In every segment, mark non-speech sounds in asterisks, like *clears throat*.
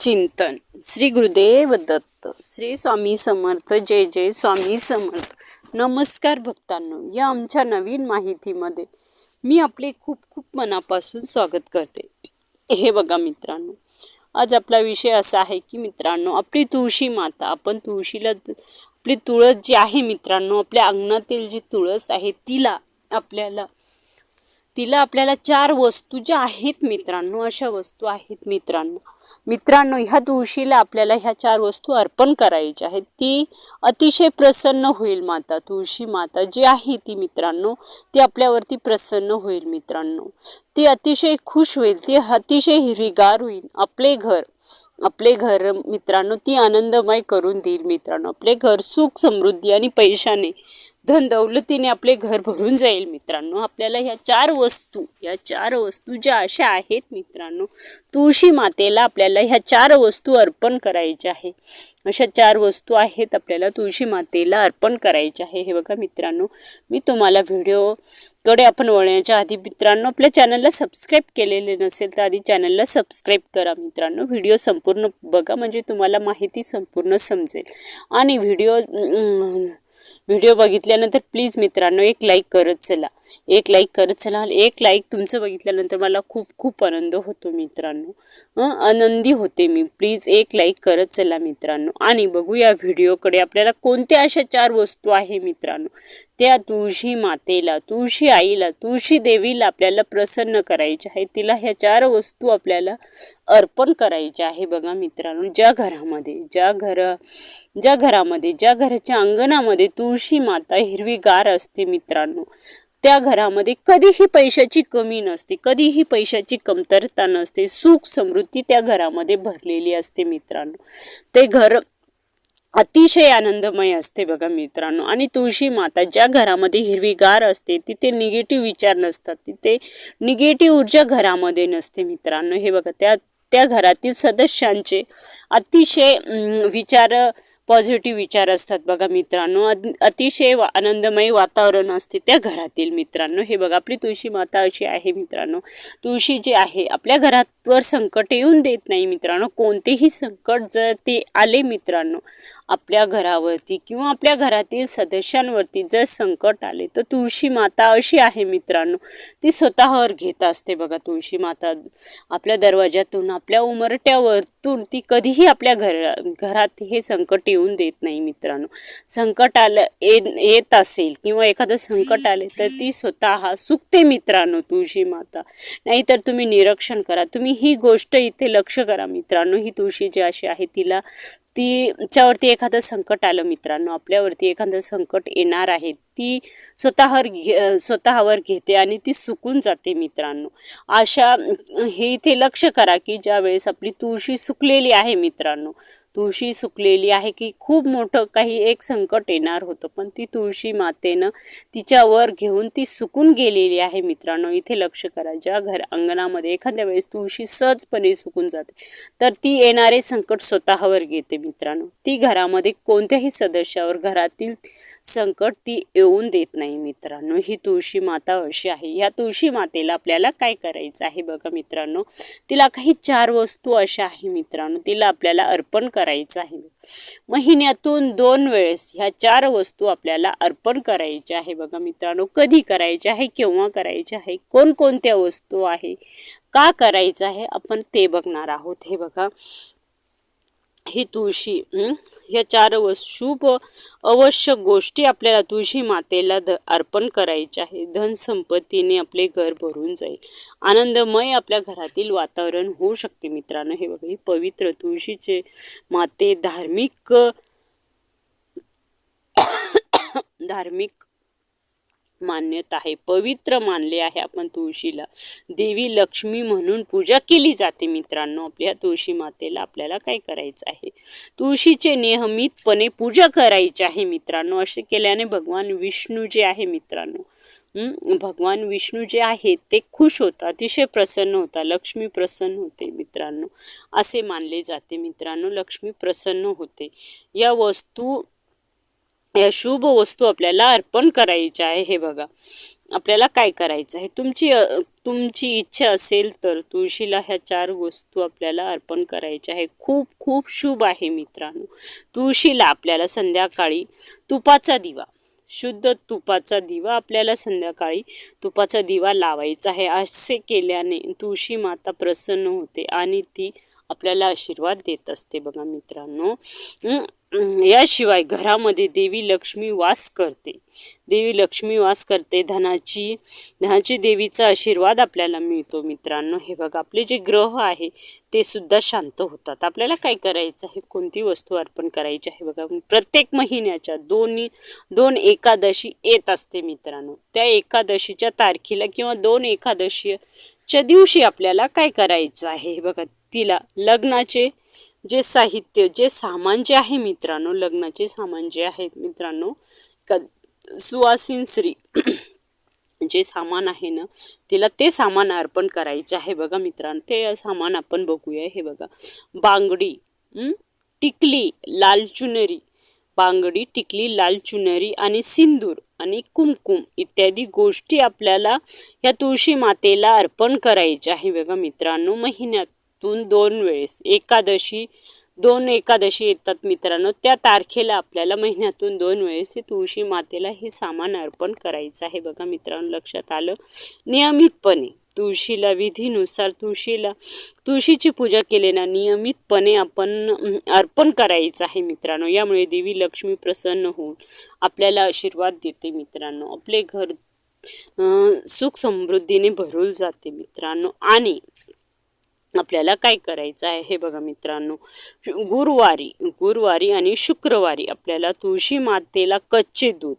चिंतन. श्री गुरुदेव दत्त. श्री स्वामी समर्थ. जय जय स्वामी समर्थ. नमस्कार भक्तांनो या आमच्या नवीन माहितीमध्ये मी आपले खूप खूप मनापासून स्वागत करते. हे बघा मित्रांनो आज आपला विषय असा आहे की मित्रांनो आपली तुळशी माता आपण तुळशीला आपली तुळस जी आहे मित्रांनो आपल्या अंगणातील जी तुळस आहे तिला आपल्याला तिला आपल्याला चार वस्तू ज्या आहेत मित्रांनो अशा वस्तू आहेत मित्रांनो. मित्रांनो ह्या तुळशीला आपल्याला ह्या चार वस्तू अर्पण करायच्या आहेत. ती अतिशय प्रसन्न होईल माता तुळशी माता जी आहे ती मित्रांनो ती आपल्यावरती प्रसन्न होईल मित्रांनो. ती अतिशय खुश होईल ती अतिशय हिरवीगार होईल. आपले घर आपले घर मित्रांनो ती आनंदमय करून देईल मित्रांनो. आपले घर सुख समृद्धी आणि पैशाने धन दौलतीने आपले घर भरून जाईल मित्रांनो. आपल्याला ह्या चार वस्तू ह्या चार वस्तू ज्या अशा आहेत मित्रांनो तुळशी मातेला आपल्याला ह्या चार वस्तू अर्पण करायच्या आहे. अशा चार वस्तू आहेत आपल्याला तुळशी मातेला अर्पण करायच्या आहे. हे बघा मित्रांनो मी तुम्हाला व्हिडिओकडे आपण वळण्याच्या आधी मित्रांनो आपल्या चॅनलला सबस्क्राईब केलेले नसेल तर आधी चॅनलला सबस्क्राईब करा मित्रांनो. व्हिडिओ संपूर्ण बघा म्हणजे तुम्हाला माहिती संपूर्ण समजेल. आणि व्हिडिओ व्हिडिओ बघितल्यानंतर प्लीज मित्रांनो एक लाईक करत चला. एक लाईक करत चला एक लाईक तुमचं बघितल्यानंतर मला खूप खूप आनंद होतो मित्रांनो. आनंदी होते मी. प्लीज एक लाईक करत चला मित्रांनो. आणि बघूया व्हिडिओकडे आपल्याला कोणत्या अशा चार वस्तू आहे मित्रांनो. त्या तुळशी मातेला तुळशी आईला तुळशी देवीला आपल्याला प्रसन्न करायच्या आहे. तिला ह्या चार वस्तू आपल्याला अर्पण करायच्या आहे बघा मित्रांनो. ज्या घरामध्ये ज्या घर ज्या घरामध्ये ज्या घराच्या अंगणामध्ये तुळशी माता हिरवीगार असते मित्रांनो. त्या घरामध्ये कधीही पैशाची कमी नसते कधीही पैशाची कमतरता नसते सुख समृद्धी त्या घरामध्ये भरलेली असते मित्रांनो. ते घर अतिशय आनंदमय असते बघा मित्रांनो. आणि तुळशी माता ज्या घरामध्ये हिरवीगार असते तिथे निगेटिव्ह विचार नसतात तिथे निगेटिव्ह ऊर्जा घरामध्ये नसते मित्रांनो. हे बघा त्या त्या घरातील सदस्यांचे अतिशय विचार पॉझिटिव्ह विचार असतात बघा मित्रांनो. अतिशय वा- आनंदमय वातावरण असते त्या घरातील मित्रांनो. हे बघा आपली तुळशी माता अशी आहे मित्रांनो. तुळशी जी आहे आपल्या घरावर संकट येऊन देत नाही मित्रांनो. कोणतेही संकट जर ते आले मित्रांनो आपल्या घरावरती किंवा आपल्या घरातील सदस्यांवरती जर संकट आले तर तुळशी माता अशी आहे मित्रांनो. ती स्वतःवर घेत असते बघा तुळशी माता. आपल्या दरवाजातून आपल्या उमरट्यावरतून ती कधीही आपल्या घर घरात हे संकट येऊन देत नाही मित्रांनो. संकट आलं ये- येत असेल किंवा एखादं संकट आले तर ती स्वतः सुकते मित्रांनो तुळशी माता. नाहीतर तुम्ही निरीक्षण करा. तुम्ही ही गोष्ट इथे लक्ष करा मित्रांनो. ही तुळशी जी अशी आहे तिला तिच्यावरती एखादं संकट आलं मित्रांनो आपल्यावरती एखादं संकट येणार आहे ती स्वतःवर घे स्वतःवर घेते आणि ती सुकून जाते मित्रांनो. अशा हे इथे लक्ष करा की ज्या वेळेस आपली तुळशी सुकलेली आहे मित्रांनो तुळशी सुकलेली आहे की खूप मोठं काही एक संकट येणार होतं पण ती तुळशी मातेनं तिच्यावर घेऊन ती सुकून गेलेली आहे मित्रांनो. इथे लक्ष करा ज्या घर अंगणामध्ये एखाद्या वेळेस तुळशी सहजपणे सुकून जाते तर ती येणारे संकट स्वतःवर घेते मित्रांनो. ती घरामध्ये कोणत्याही सदस्यावर घरातील संकट ती येऊन देत नाही मित्रांनो. ही तुळशी माता अशी आहे. ह्या तुळशी मातेला आपल्याला काय करायचं आहे बघा मित्रांनो? तिला काही चार वस्तू अशा आहे मित्रांनो. तिला आपल्याला अर्पण करायचं आहे. महिन्यातून दोन वेळेस ह्या चार वस्तू आपल्याला अर्पण करायच्या आहे बघा मित्रांनो. कधी करायच्या आहे केव्हा करायच्या आहे कोणकोणत्या वस्तू आहे का करायचं आहे आपण ते बघणार आहोत. हे बघा. ही तुळशी ह्या चार व शुभ आवश्यक गोष्टी आपल्याला तुळशी मातेला द अर्पण करायच्या आहे. धनसंपत्तीने आपले घर भरून जाईल. आनंदमय आपल्या घरातील वातावरण होऊ शकते मित्रांनो. हे बघा ही पवित्र तुळशीचे माते धार्मिक *coughs* धार्मिक मान्यता आहे पवित्र मानले आहे आपण तुळशीला. देवी लक्ष्मी म्हणून पूजा केली जाते मित्रांनो. आपल्या तुळशी मातेला आपल्याला काय करायचं आहे? तुळशीचे नियमितपणे पूजा करायची आहे मित्रांनो. असे केल्याने भगवान विष्णू जे आहे मित्रांनो भगवान विष्णू जे आहेत ते खुश होतात अतिशय प्रसन्न होता लक्ष्मी प्रसन्न होते मित्रांनो. असे मानले जाते मित्रांनो लक्ष्मी प्रसन्न होते. या वस्तू या शुभ वस्तू आपल्याला अर्पण करायच्या आहे हे बघा. आपल्याला काय करायचं आहे? तुमची तुमची इच्छा असेल तर तुळशीला ह्या चार वस्तू आपल्याला अर्पण करायच्या आहे. खूप खूप शुभ आहे मित्रांनो. तुळशीला आपल्याला संध्याकाळी तुपाचा दिवा शुद्ध तुपाचा दिवा आपल्याला संध्याकाळी तुपाचा दिवा लावायचा आहे. असे केल्याने तुळशी माता प्रसन्न होते आणि ती आपल्याला आशीर्वाद देत असते बघा मित्रांनो. याशिवाय घरामध्ये देवी लक्ष्मी वास करते. देवी लक्ष्मी वास करते धनाची धनाची देवीचा आशीर्वाद आपल्याला मिळतो मित्रांनो. हे बघा आपले जे ग्रह आहे ते सुद्धा शांत होतात. आपल्याला काय करायचं आहे? कोणती वस्तू अर्पण करायची आहे? बघा प्रत्येक महिन्याच्या दोन्ही दोन एकादशी येत असते मित्रांनो. त्या एकादशीच्या तारखेला किंवा दोन एकादशीच्या दिवशी आपल्याला काय करायचं आहे? हे बघा तिला लग्नाचे जे साहित्य जे सामान जे आहे मित्रांनो लग्नाचे सामान जे आहेत मित्रांनो क सुवासीन *clears throat* जे सामान आहे ना तिला ते सामान अर्पण करायचे आहे बघा मित्रांनो ते सामान आपण बघूया हे बघा. बांगडी टिकली लाल चुनरी. बांगडी टिकली लाल चुनरी आणि सिंदूर आणि कुमकुम इत्यादी गोष्टी आपल्याला या तुळशी मातेला अर्पण करायच्या आहे बघा मित्रांनो महिन्यात. महिन्यातून दोन वेळेस. एकादशी दोन एकादशी येतात मित्रांनो. त्या तारखेला आपल्याला महिन्यातून दोन वेळेस हे तुळशी मातेला हे सामान अर्पण करायचं आहे. बघा मित्रांनो लक्षात आलं? नियमितपणे तुळशीला विधीनुसार तुळशीला तुळशीची पूजा केलेला नियमितपणे आपण अर्पण करायचं आहे मित्रांनो. यामुळे देवी लक्ष्मी प्रसन्न होऊन आपल्याला आशीर्वाद देते मित्रांनो. आपले घर सुख समृद्धीने भरून जाते मित्रांनो. आणि आपल्याला काय करायचं आहे? हे बघा मित्रांनो गुरुवारी गुरुवारी आणि शुक्रवारी आपल्याला तुळशी मातेला कच्चे दूध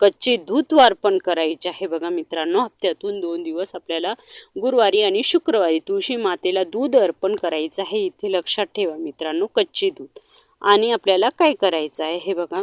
कच्चे दूध वार्पण करायचे आहे बघा मित्रांनो. हप्त्यातून दोन दिवस आपल्याला गुरुवारी आणि शुक्रवारी तुळशी मातेला दूध अर्पण करायचं आहे. इथे लक्षात ठेवा मित्रांनो कच्चे दूध. आणि आपल्याला काय करायचं आहे? हे बघा